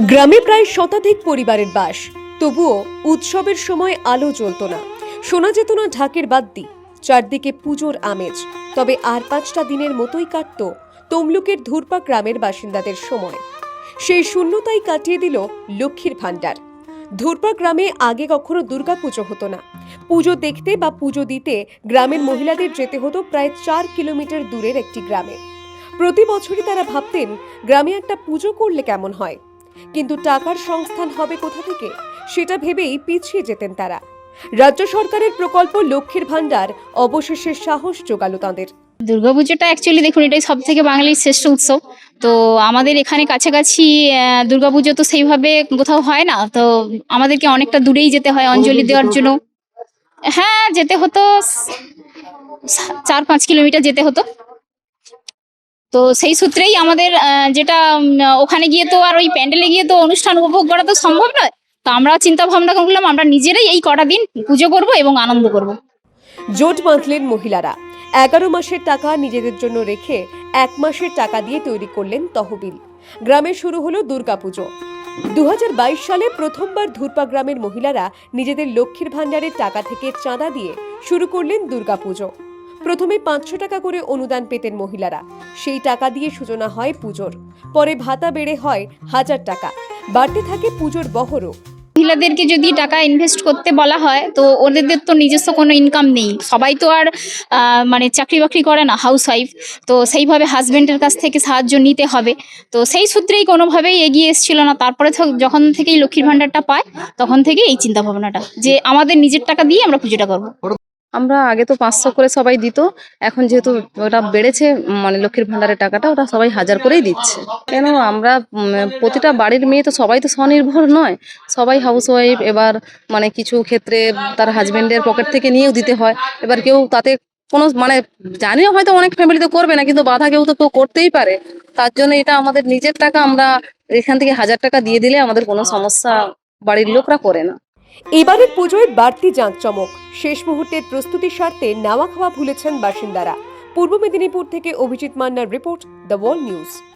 গ্রামে প্রায় শতাধিক পরিবারের বাস। তবুও উৎসবের সময় আলো জ্বলত না। শোনা যেত না ঢাকের বাদ্যি, চারদিকে পুজোর আমেজ। তবে আর পাঁচটা দিনের মতোই কাটত তমলুকের ধূরপা গ্রামের বাসিন্দাদের সময়। সেই শূন্যতাই কাটিয়ে দিল লক্ষ্মীর ভাণ্ডার। ধূরপা গ্রামে আগে কখনো দুর্গাপুজো হতো না। পুজো দেখতে বা পুজো দিতে গ্রামের মহিলাদের যেতে হতো প্রায় চার কিলোমিটার দূরের একটি গ্রামে। প্রতি বছরই তারা ভাবতেন, গ্রামে একটা পুজো করলে কেমন হয়? কিন্তু টাকার সংস্থান হবে কোথা থেকে? সেটা ভেবেই পিছিয়ে যেতেন তারা। রাজ্য সরকারের প্রকল্প লক্ষ্মীর ভাণ্ডার অবশেষে সাহস জোগালো তাঁদের। দুর্গাপুজোটা অ্যাকচুয়ালি দেখুন এটাই সব থেকে বাঙালির শ্রেষ্ঠ উৎসব। তো আমাদের এখানে কাছাকাছি আহ, দুর্গাপুজো তো সেইভাবে কোথাও হয় না। তো আমাদেরকে অনেকটা দূরেই যেতে হয় অঞ্জলি দেওয়ার জন্য। হ্যাঁ। যেতে হতো চার পাঁচ কিলোমিটার যেতে হতো। তো সেই সূত্রেই আমাদের যেটা ওখানে গিয়ে তো আর ওই প্যান্ডেলে গিয়ে তো অনুষ্ঠান উপভোগ করা তো সম্ভব নয়। তো আমরা চিন্তা ভাবনা করলাম, আমরা নিজেরাই এই কটা দিন পুজো করব এবং আনন্দ করব। জোট বাঁধলেন মহিলারা। এগারো মাসের টাকা নিজেদের জন্য রেখে এক মাসের টাকা দিয়ে তৈরি করলেন তহবিল। গ্রামে শুরু হলো দুর্গাপুজো। দু হাজার বাইশ সালে প্রথমবার ধূরপা গ্রামের মহিলারা নিজেদের লক্ষ্মীর ভাণ্ডারের টাকা থেকে চাঁদা দিয়ে শুরু করলেন দুর্গাপুজো। প্রথমে পাঁচশো টাকা করে অনুদান পেতেন মহিলারা। সেই টাকা দিয়ে সূচনা হয় পুজোর। পরে ভাতা বেড়ে হয় হাজার টাকা। বাড়তে থাকে পুজোর বহরও। মহিলাদেরকে যদি টাকা ইনভেস্ট করতে বলা হয়, তো ওদের তো নিজস্ব কোনো ইনকাম নেই। সবাই তো আর মানে চাকরি বাকরি করে না হাউস ওয়াইফ তো সেইভাবে হাজবেন্ডের কাছ থেকে সাহায্য নিতে হবে। তো সেই সূত্রেই কোনোভাবেই এগিয়ে এসেছিল না। তারপরে যখন থেকেই লক্ষ্মীর ভাণ্ডারটা পায়, তখন থেকে এই চিন্তা ভাবনাটা যে আমাদের নিজের টাকা দিয়ে আমরা পুজোটা করব। আমরা আগে তো পাঁচশো করে সবাই দিত, এখন যেহেতু ওটা বেড়েছে মানে লক্ষ্মীর ভান্ডারের টাকাটা, ওটা সবাই হাজার করেই দিচ্ছে। কেন আমরা প্রতিটা বাড়ির মেয়ে তো সবাই তো স্বনির্ভর নয়, সবাই হাউস ওয়াইফ এবার মানে কিছু ক্ষেত্রে তার হাজবেন্ডের পকেট থেকে নিয়েও দিতে হয়, এবার কেউ তাতে কোনো মানে জানিও হয়তো অনেক ফ্যামিলিতে করবে না, কিন্তু বাধা কেউ তো করতেই পারে। তার জন্য এটা আমাদের নিজের টাকা, আমরা এখান থেকে হাজার টাকা দিয়ে দিলে আমাদের কোনো সমস্যা বাড়ির লোকরা করে না। এবারের পুজোয় বাড়তি জাঁকচমক শেষ মুহূর্তের প্রস্তুতি স্বার্থে নাওয়া খাওয়া ভুলেছেন বাসিন্দারা। পূর্ব মেদিনীপুর থেকে অভিজিৎ মান্নার রিপোর্ট, দ্য ওয়াল নিউজ।